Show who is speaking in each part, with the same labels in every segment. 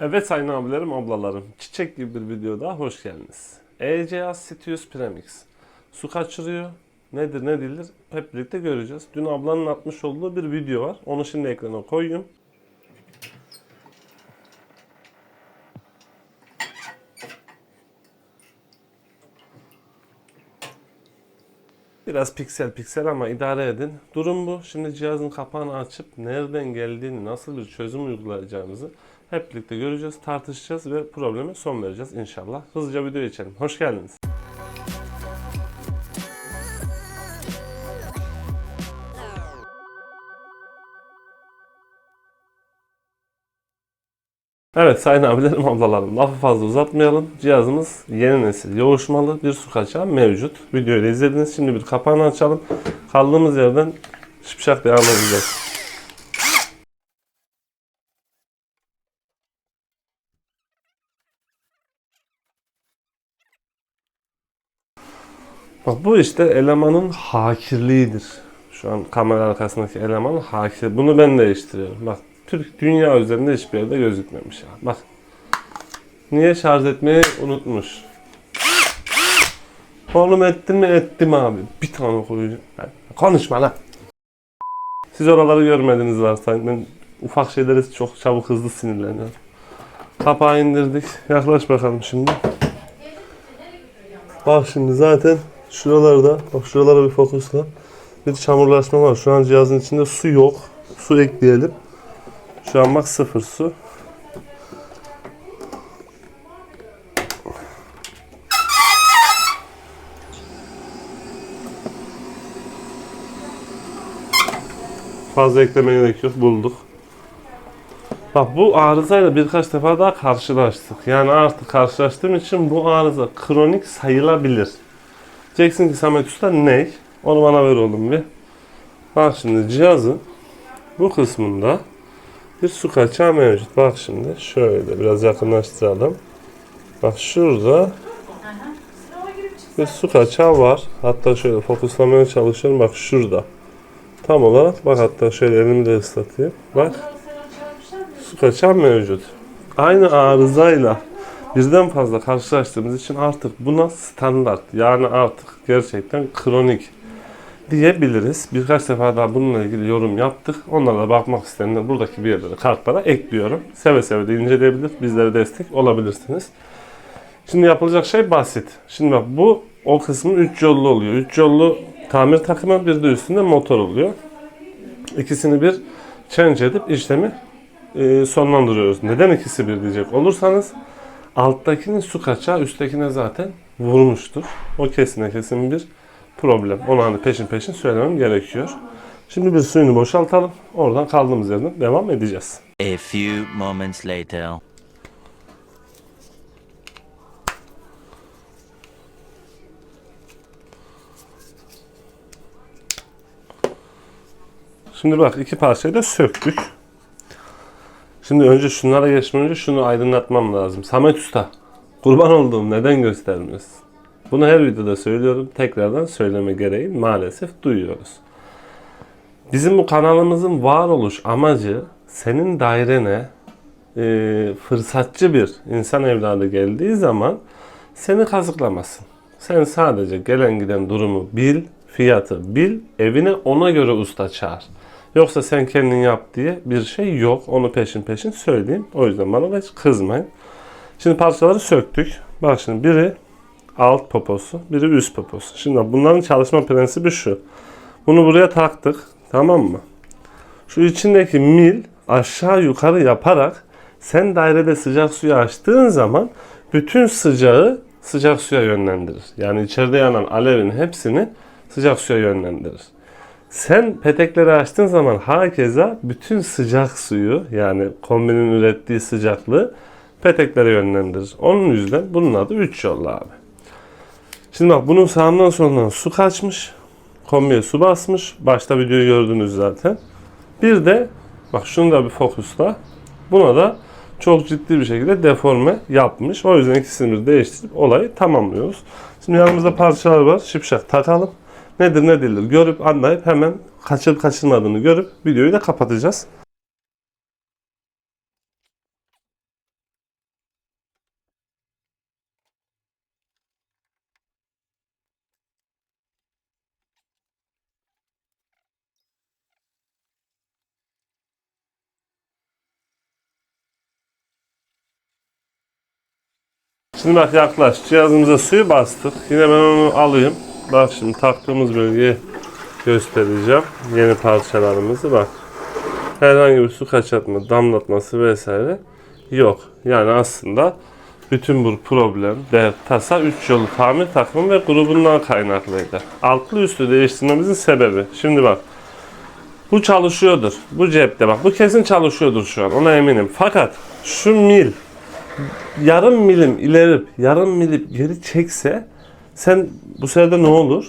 Speaker 1: Evet sayın abilerim, ablalarım. Çiçek gibi bir video daha hoş geldiniz. ECA Sitius Premix. Su kaçırıyor. Nedir ne değildir hep birlikte göreceğiz. Dün ablanın atmış olduğu bir video var. Onu şimdi ekrana koyayım. Biraz piksel piksel ama idare edin. Durum bu. Şimdi cihazın kapağını açıp nereden geldiğini, nasıl bir çözüm uygulayacağımızı hep birlikte göreceğiz, tartışacağız ve probleme son vereceğiz inşallah. Hızlıca videoya geçelim. Hoş geldiniz. Evet sayın abilerim ablalarım lafı fazla uzatmayalım. Cihazımız yeni nesil yoğuşmalı bir su kaçağı mevcut. Videoyu da izlediniz. Şimdi bir kapağını açalım. Kaldığımız yerden şıpşak devam edeceğiz. Bak bu işte elemanın hakirliğidir. Şu an kamera arkasındaki elemanın hakir. Bunu ben değiştiriyorum. Bak Türk dünya üzerinde hiçbir yerde gözükmemiş ya. Bak. Niye şarj etmeyi unutmuş? Oğlum ettin mi ettim abi. Bir tane koyacağım. Konuşma lan. Siz oraları görmediniz varsa ben ufak şeylere çok çabuk hızlı sinirleniyorum. Kapağı indirdik. Yaklaş bakalım şimdi. Bak şimdi zaten şuralarda, bak şuralara bir fokusla. Bir çamurlaşma var. Şu an cihazın içinde su yok. Su ekleyelim. Şu an bak sıfır su. Fazla eklemeye gerek yok. Bulduk. Bak bu arızayla birkaç defa daha karşılaştık. Yani artık karşılaştığım için bu arıza kronik sayılabilir. Diyeceksin ki Samet Usta ne? Onu bana ver oğlum bir. Bak şimdi cihazın bu kısmında bir su kaçağı mevcut. Bak şimdi şöyle biraz yakınlaştıralım. Bak şurada bir su kaçağı var. Hatta şöyle fokuslamaya çalışıyorum. Bak şurada. Tam olarak bak hatta şöyle elimi de ıslatayım. Bak su kaçağı mevcut. Aynı arızayla birden fazla karşılaştığımız için artık buna standart yani artık gerçekten kronik diyebiliriz. Birkaç defa daha bununla ilgili yorum yaptık. Onlara bakmak isteyenler buradaki bir yerlere kartlara ekliyorum. Seve seve de inceleyebilir. Bizlere destek olabilirsiniz. Şimdi yapılacak şey basit. Şimdi bak bu o kısmın 3 yollu oluyor. 3 yollu tamir takımı bir de üstünde motor oluyor. İkisini bir change edip işlemi e, sonlandırıyoruz. Neden ikisi bir diyecek olursanız alttakinin su kaçağı üsttekine zaten vurmuştur. O kesine kesin bir problem. Onu hani peşin peşin söylemem gerekiyor. Şimdi bir suyunu boşaltalım. Oradan kaldığımız yerden devam edeceğiz.
Speaker 2: A few moments later.
Speaker 1: Şimdi bak iki parçayı da söktük. Şimdi önce şunlara geçmeden önce şunu aydınlatmam lazım. Samet Usta, kurban olduğum neden göstermiyorsun? Bunu her videoda söylüyorum. Tekrardan söyleme gereği maalesef duyuyoruz. Bizim bu kanalımızın varoluş amacı senin dairene e, fırsatçı bir insan evladı geldiği zaman seni kazıklamasın. Sen sadece gelen giden durumu bil, fiyatı bil, evine ona göre usta çağır. Yoksa sen kendin yap diye bir şey yok. Onu peşin peşin söyleyeyim. O yüzden bana hiç kızmayın. Şimdi parçaları söktük. Bak şimdi biri alt poposu, biri üst poposu. Şimdi bunların çalışma prensibi şu. Bunu buraya taktık. Tamam mı? Şu içindeki mil aşağı yukarı yaparak sen dairede sıcak suyu açtığın zaman bütün sıcağı sıcak suya yönlendirir. Yani içeride yanan alevin hepsini sıcak suya yönlendirir. Sen petekleri açtığın zaman hakeza bütün sıcak suyu yani kombinin ürettiği sıcaklığı peteklere yönlendirir. Onun yüzden bunun adı 3 yollu abi. Şimdi bak bunun sağından solundan su kaçmış. Kombiye su basmış. Başta videoyu gördünüz zaten. Bir de bak şunu da bir fokusla. Buna da çok ciddi bir şekilde deforme yapmış. O yüzden ikisini değiştirip olayı tamamlıyoruz. Şimdi yanımızda parçalar var. Şipşak takalım. Nedir ne değildir görüp anlayıp hemen kaçırıp kaçırmadığını görüp videoyu da kapatacağız. Şimdi bak yaklaş. Cihazımıza suyu bastık. Yine ben onu alayım. Bak şimdi taktığımız bölgeyi göstereceğim. Yeni parçalarımızı bak. Herhangi bir su kaçatma, damlatması vesaire yok. Yani aslında bütün bu problem, dert, tasa 3 yolu tamir takımı ve grubundan kaynaklıydı. Altlı üstü değiştirmemizin sebebi. Şimdi bak. Bu çalışıyordur. Bu cepte bak. Bu kesin çalışıyordur şu an. Ona eminim. Fakat şu mil yarım milim ileri yarım milim geri çekse sen bu sırada ne olur?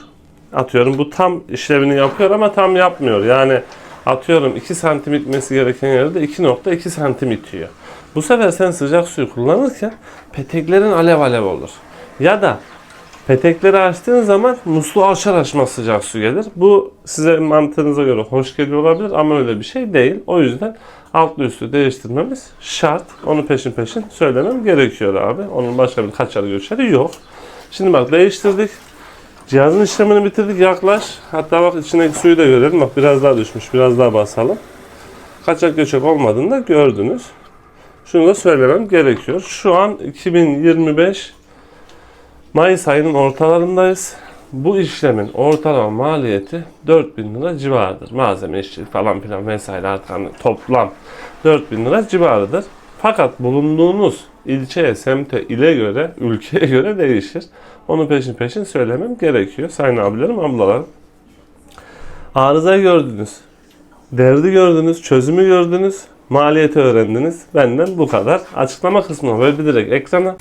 Speaker 1: Atıyorum bu tam işlevini yapıyor ama tam yapmıyor. Yani atıyorum 2 santim itmesi gereken yerde 2.2 santim itiyor. Bu sefer sen sıcak suyu kullanırken peteklerin alev alev olur. Ya da petekleri açtığın zaman musluğu açar açmaz sıcak su gelir. Bu size mantığınıza göre hoş geliyor olabilir ama öyle bir şey değil. O yüzden altlı üstü değiştirmemiz şart. Onu peşin peşin söylemem gerekiyor abi. Onun başka bir kaçarı göçeri yok. Şimdi bak değiştirdik. Cihazın işlemini bitirdik yaklaş. Hatta bak içindeki suyu da görelim. Bak biraz daha düşmüş. Biraz daha basalım. Kaçak göçek olmadığını da gördünüz. Şunu da söylemem gerekiyor. Şu an 2025 Mayıs ayının ortalarındayız. Bu işlemin ortalama maliyeti 4000 lira civarıdır. Malzeme işçilik falan filan vesaire artık hani toplam 4000 lira civarıdır. Fakat bulunduğunuz ilçeye, semte, ile göre, ülkeye göre değişir. Onu peşin peşin söylemem gerekiyor. Sayın abilerim, ablalarım. Arızayı gördünüz. Derdi gördünüz, çözümü gördünüz, maliyeti öğrendiniz. Benden bu kadar. Açıklama kısmına bir direkt ekrana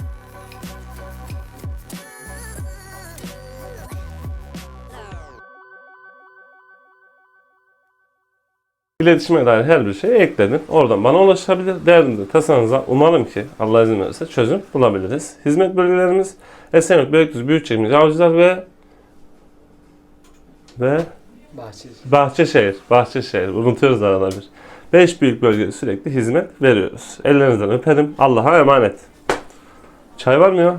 Speaker 1: İletişime dair her bir şeyi ekledim. Oradan bana ulaşabilir. Derdinize, tasanıza umarım ki Allah izin verirse çözüm bulabiliriz. Hizmet bölgelerimiz Esenyurt, Beylikdüzü, Büyükçekmece, Avcılar ve ve
Speaker 3: Bahçeli.
Speaker 1: Bahçeşehir. Bahçeşehir. Unutuyoruz arada bir. 5 büyük bölgede sürekli hizmet veriyoruz. Ellerinizden öperim. Allah'a emanet. Çay var mı ya?